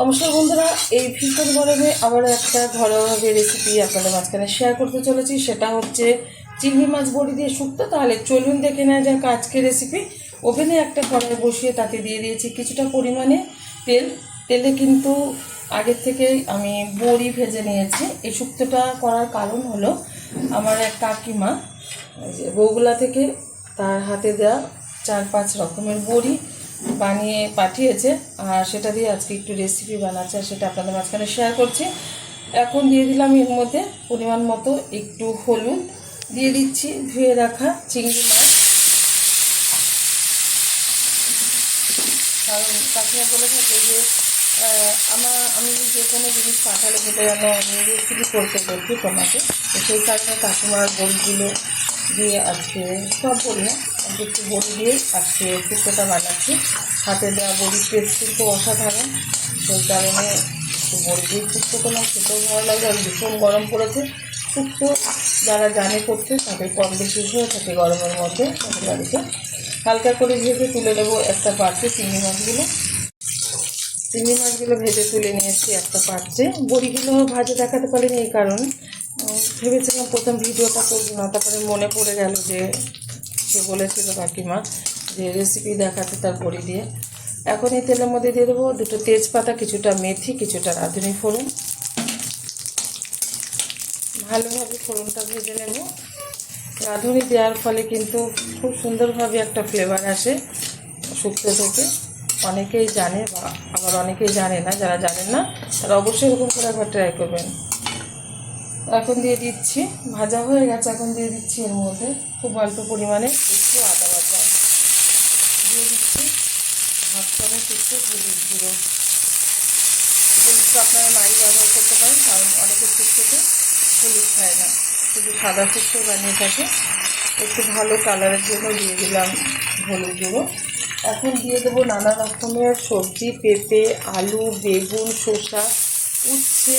নমস্কার বন্ধুরা, এই ভীষণ গরমে আবার একটা ঘরোয়াভাবে রেসিপি আপনাদের মাঝখানে শেয়ার করতে চলেছি। সেটা হচ্ছে চিংড়ি মাছ বড়ি দিয়ে শুক্তো। তাহলে চলুন দেখে নেওয়া যাক আজকের রেসিপি ওভেনে একটা কড়াই বসিয়ে তাতে দিয়ে দিয়েছি কিছুটা পরিমাণে তেল। তেলে কিন্তু আগের থেকেই আমি বড়ি ভেজে নিয়েছি। এই শুক্তোটা করার কারণ হলো আমার এক কাকিমা বগুলা থেকে তার হাতে দেওয়া চার পাঁচ রকমের বড়ি। বানিয়ে পাঠিয়েছে, আর সেটা দিয়ে আজকে একটু রেসিপি বানাচ্ছে, আর সেটা আপনাদের মাঝখানে শেয়ার করছি। এখন দিয়ে দিলাম এর মধ্যে পরিমাণ মতো একটু হলুদ। দিয়ে দিচ্ছি ধুয়ে রাখা চিংড়ি মাছ। কারণ কাকিমা বলে থাকে যে আমার, আমি যে কোনো জিনিস পাঠালে সেটা যেন আমি রেসিপি করতে বলছি তোমাকে। তো সেই কারণে কাকিমার বড়িগুলো দিয়ে আজকে সব বলি না আমি একটু বড়ি দিয়ে আজকে শুক্তোটা বানাচ্ছি। হাতে দেওয়া বড়ির টেস্ট কিন্তু অসাধারণ। সেই কারণে বড়ি দিয়ে শুক্তো করলাম। খেতেও ভালো লাগে আর ভীষণ গরম পড়েছে। শুক্তো যারা জানে করতে, তাদের কম বেশি হয়ে থাকে গরমের মধ্যে আমাদের বাড়িতে। হালকা করে ভেজে তুলে দেবো একটা পাত্রে চিংড়ি মাছগুলো। চিংড়ি মাছগুলো ভেজে তুলে নিয়েছি একটা পাত্রে। বড়িগুলো ভাজে দেখাতে পারিনি এই কারণ। ভেবেছিলাম প্রথম ভিডিওটা করব, না তারপরে মনে পড়ে গেল যে সে বলেছিল কাকিমা যে রেসিপি দেখাতে তার বড়ি দিয়ে। এখন এই তেলের মধ্যে দিয়ে দেবো দুটো তেজপাতা, কিছুটা মেথি, কিছুটা রাঁধুনি ফোড়ন। ভালোভাবে ফোড়নটা ভেজে নেব। রাঁধুনি দেওয়ার ফলে কিন্তু খুব সুন্দরভাবে একটা ফ্লেভার আসে শুক্তো থেকে। অনেকেই জানে বা আবার অনেকেই জানে না, যারা জানেন না, তারা অবশ্যই এরকম করে একবার ট্রাই করবেন। এখন দিয়ে দিচ্ছি, ভাজা হয়ে গেছে এখন দিয়ে দিচ্ছি এর মধ্যে। খুব অল্প পরিমাণে একটু আদা বাটা। দিয়ে দিচ্ছি হাফ চামচ একটু হলুদ গুঁড়ো। হলুদ তো আপনারা নাই ব্যবহার করতে পারেন, কারণ অনেকে শুক্তোতে হলুদ খায় না। শুধু সাদা শুক্তো বানিয়ে থাকে। একটু ভালো কালারের জন্য দিয়ে দিলাম হলুদ গুঁড়ো। এখন দিয়ে দেবো নানা রকমের সবজি, পেঁপে, আলু, বেগুন, শসা, উচ্ছে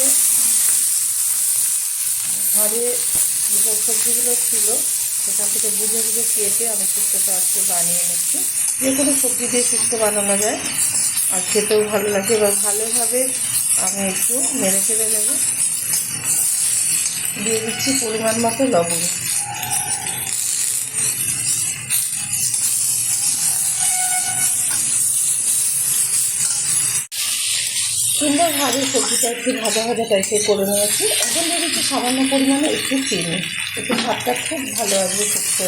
ঘরে যেসব সবজিগুলো ছিল, সেখান থেকে বুঝে বুঝে কেটে আমি শুক্তোটা আজকে বানিয়ে নিচ্ছি। যে কোনো সবজি দিয়ে শুক্তো বানানো যায়, আর খেতেও ভালো লাগে। এবার ভালোভাবে আমি একটু মেরে ফেলে নেব। দিয়ে দিচ্ছি পরিমাণ মতো লবণ। সুন্দরভাবে সবজিটা একটু ভাজা ভাজা টাইপের করে নিয়েছি। এখন দিয়ে দিচ্ছি সামান্য পরিমাণে একটু চিনি। একটু ভাতটা খুব ভালো আসবে শুক্তো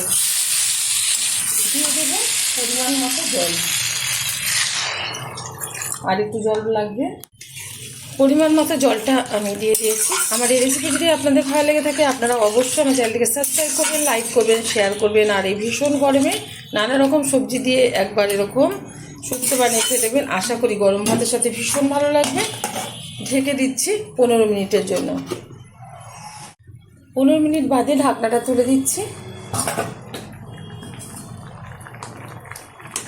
দিয়ে দেবো পরিমাণ মতো জল। আর একটু জল লাগবে। পরিমাণ মতো জলটা আমি দিয়ে দিয়েছি। আমার এই রেসিপি যদি আপনাদের ভালো লেগে থাকে, আপনারা অবশ্যই আমার চ্যানেলটিকে সাবস্ক্রাইব করবেন লাইক করবেন শেয়ার করবেন, আর এই ভীষণ গরমে নানা রকম সবজি দিয়ে একবার এরকম শুক্তো বানিয়ে খেয়ে দেখবেন। আশা করি গরম ভাতের সাথে ভীষণ ভালো লাগবে। ঢেকে দিচ্ছি পনেরো মিনিটের জন্য। পনেরো মিনিট বাদে ঢাকনাটা তুলে দিচ্ছি।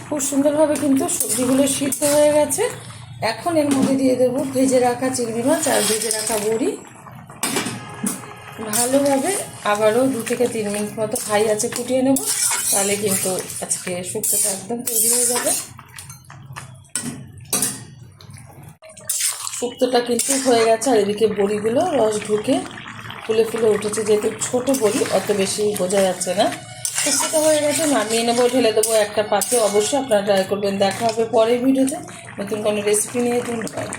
খুব সুন্দরভাবে কিন্তু সবজিগুলো সিদ্ধ হয়ে গেছে। এখন এর মধ্যে দিয়ে দেবো ভেজে রাখা চিংড়ি মাছ আর ভেজে রাখা বড়ি। ভালোভাবে আবারও দু থেকে তিন মিনিট মতো খাই আছে ফুটিয়ে নেব। তাহলে কিন্তু আজকে শুক্তোটা একদম তৈরি হয়ে যাবে। শুক্তোটা কিন্তু হয়ে গেছে, আর এদিকে বড়িগুলো রস ঢুকে ফুলে ফুলে উঠেছে। যেহেতু ছোটো বড়ি, অত বেশি বোঝা যাচ্ছে না। শুক্তটা হয়ে গেছে, নামিয়ে নেব, ঢেলে দেবো একটা পাতে অবশ্যই আপনারা ট্রাই করবেন। দেখা হবে পরের ভিডিওতে। নতুন কোনো রেসিপি নিয়ে, ধন্যবাদ।